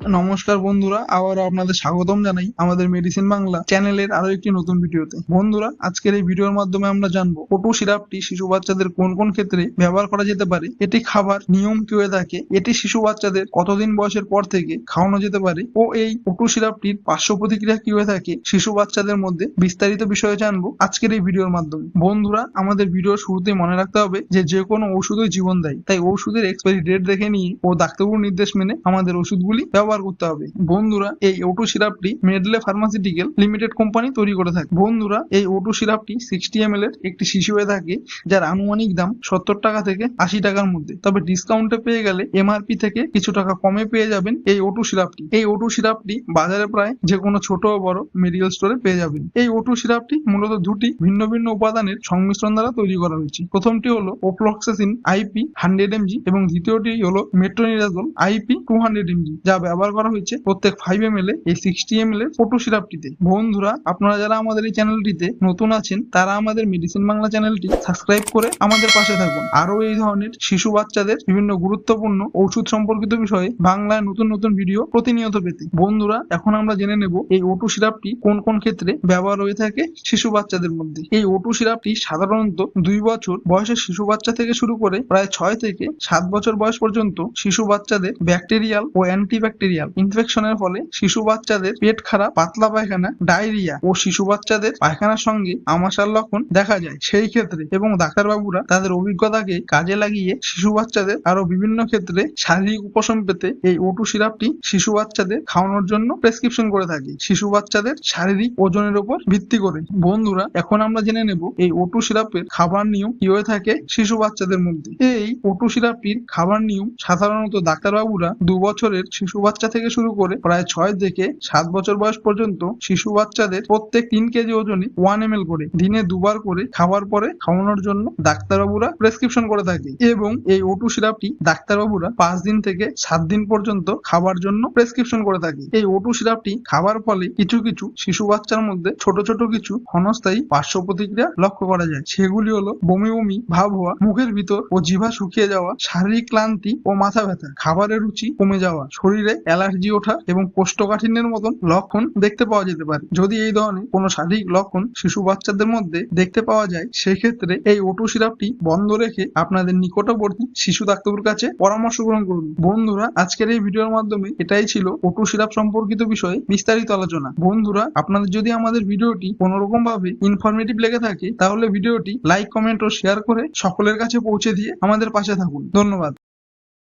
নমস্কার বন্ধুরা, আবারও আপনাদের স্বাগতম জানাই আমাদের মেডিসিন বাংলা চ্যানেলের আরও একটি নতুন ভিডিওতে। বন্ধুরা, আজকের এই ভিডিওর মাধ্যমে আমরা জানব ওটু সিরাপটি শিশু বাচ্চাদের কোন কোন ক্ষেত্রে ব্যবহার করা যেতে পারে, এটি খাবার নিয়ম কি হয়ে থাকে, এটি শিশু বাচ্চাদের কতদিন বয়সের পর থেকে খাওয়ানো যেতে পারে, ও এই ওটু সিরাপটির পার্শ্ব প্রতিক্রিয়া কি হয়ে থাকে, শিশু বাচ্চাদের মধ্যে বিস্তারিত বিষয়ে জানব আজকের এই ভিডিওর মাধ্যমে। বন্ধুরা, আমাদের ভিডিওর শুরুতেই মনে রাখতে হবে যে যে কোনো ওষুধই জীবন দেয়, তাই ওষুধের এক্সপায়ারি ডেট দেখে নিয়ে ও ডাক্তারবাবুর নির্দেশ মেনে আমাদের ওষুধগুলি ব্যবহার করতে হবে। বন্ধুরা, এই ওটু সিরাপটি মেডলে ফার্মাসিউটিক্যাল লিমিটেড কোম্পানি তৈরি করে থাকে। বন্ধুরা, এই ওটু সিরাপটি সিক্সটি এম এর একটি শিশু হয়ে থাকে, যার আনুমানিক দাম সত্তর টাকা থেকে আশি টাকার মধ্যে। তবে ডিসকাউন্টে পেয়ে গেলে এমআরপি থেকে কিছু টাকা কমে পেয়ে যাবেন এই ওটু সিরাপটি এই ওটু সিরাপটি বাজারে প্রায় যে কোনো ছোট বড় মেডিকেল স্টোরে পেয়ে যাবেন। এই ওটু সিরাপটি মূলত দুটি ভিন্ন ভিন্ন উপাদানের সংমিশ্রণ দ্বারা তৈরি করা হয়েছে। প্রথমটি হলো ওফ্লক্সাসিন আইপি হান্ড্রেড এমজি এবং দ্বিতীয়টি হলো metronidazole IP two hundred MG যা ব্যবহার করা হয়েছে প্রত্যেক ফাইভ এম এল এই সিক্সটি এম এল ওটু সিরাপটিতে বন্ধুরা, আপনারা যারা আমাদের এই চ্যানেলটিতে নতুন আছেন, তারা আমাদের মেডিসিন বাংলা চ্যানেলটি সাবস্ক্রাইব করে আমাদের পাশে থাকুন। আরও এই ধরনের শিশু বাচ্চাদের বিভিন্ন গুরুত্বপূর্ণ ঔষধ সম্পর্কিত বিষয়ে বাংলায় নতুন নতুন ভিডিও প্রতিনিয়ত পেতে। বন্ধুরা, এখন আমরা জেনে নেব এই ওটু সিরাপটি কোন কোন ক্ষেত্রে ব্যবহার হয়ে থাকে শিশু বাচ্চাদের মধ্যে। এই ওটু সিরাপটি সাধারণত দুই বছর বয়সের শিশু বাচ্চা থেকে শুরু করে প্রায় ছয় থেকে সাত বছর বয়স পর্যন্ত শিশু বাচ্চাদের ব্যাকটেরিয়াল ও অ্যান্টিব্যাকটেরিয়াল ইনফেকশনের ফলে শিশু বাচ্চাদের পেট খারাপ, পাতলা পায়খানা ডায়রিয়া ও শিশু বাচ্চাদের পায়খানার সঙ্গে আমাশার লক্ষণ দেখা যায়। সেই ক্ষেত্রে এবং ডাক্তারবাবুরা তাদের অভিজ্ঞতাকে কাজে লাগিয়ে শিশু বাচ্চাদের আরও বিভিন্ন ক্ষেত্রে শারীরিক উপশম পেতে এই ওটু সিরাপটি শিশু বাচ্চাদের খাওয়ানোর জন্য প্রেসক্রিপশন করে থাকে। শিশু বাচ্চাদের শারীরিক ওজনের উপর ভিত্তি করে। বন্ধুরা, এখন আমরা জেনে নেব এই ওটু সিরাপের খাবার নিয়ম কি হয়ে থাকে শিশু বাচ্চাদের মধ্যে। এই ওটু সিরাপটির খাবার নিয়ম সাধারণত ডাক্তারবাবুরা দু বছরের শিশু বাচ্চা থেকে শুরু করে প্রায় ছয় থেকে সাত বছর বয়স পর্যন্ত শিশু বাচ্চাদের প্রত্যেক তিন কেজি ওজনে ওয়ান এম করে দিনে দুবার করে খাওয়ার পরে খাওয়ানোর জন্য ডাক্তারবাবুরা প্রেসক্রিপশন করে থাকে এবং এই ওটু সিরাপটি ডাক্তারবাবুরা পাঁচ দিন থেকে সাত দিন পর্যন্ত খাবার জন্য প্রেসক্রিপশন করে থাকে। এই ওটু সিরাপটি খাবার ফলে কিছু কিছু শিশু বাচ্চার মধ্যে ছোট ছোট কিছু ক্ষণস্থায়ী পার্শ্ব প্রতিক্রিয়া লক্ষ্য করা যায়। সেগুলি হলো বমি বমি, ভাব হওয়া, মুখের ভিতর ও জিভা শুকিয়ে যাওয়া, শারীরিক ক্লান্তি ও মাথা ব্যথা। খাবারের রুচি কমে যাওয়া, শরীরে অ্যালার্জি ওঠা এবং কোষ্ঠকাঠিন্যের মতন লক্ষণ দেখতে পাওয়া যেতে পারে। যদি এই ধরনের কোনো শারীরিক লক্ষণ শিশু বাচ্চাদের মধ্যে দেখতে পাওয়া যায়, সেক্ষেত্রে এই ওটু সিরাপটি বন্ধ রেখে আপনাদের নিকটবর্তী শিশু ডাক্তারের কাছে পরামর্শ গ্রহণ করুন। বন্ধুরা, আজকের এই ভিডিওর মাধ্যমে এটাই ছিল ওটু সিরাপ সম্পর্কিত বিষয়ে বিস্তারিত আলোচনা। বন্ধুরা, আপনাদের যদি আমাদের ভিডিওটি কোনো রকম ভাবে ইনফরমেটিভ লেগে থাকে, তাহলে ভিডিওটি লাইক কমেন্ট ও শেয়ার করে সকলের কাছে পৌঁছে দিয়ে আমাদের পাশে থাকুন। ধন্যবাদ।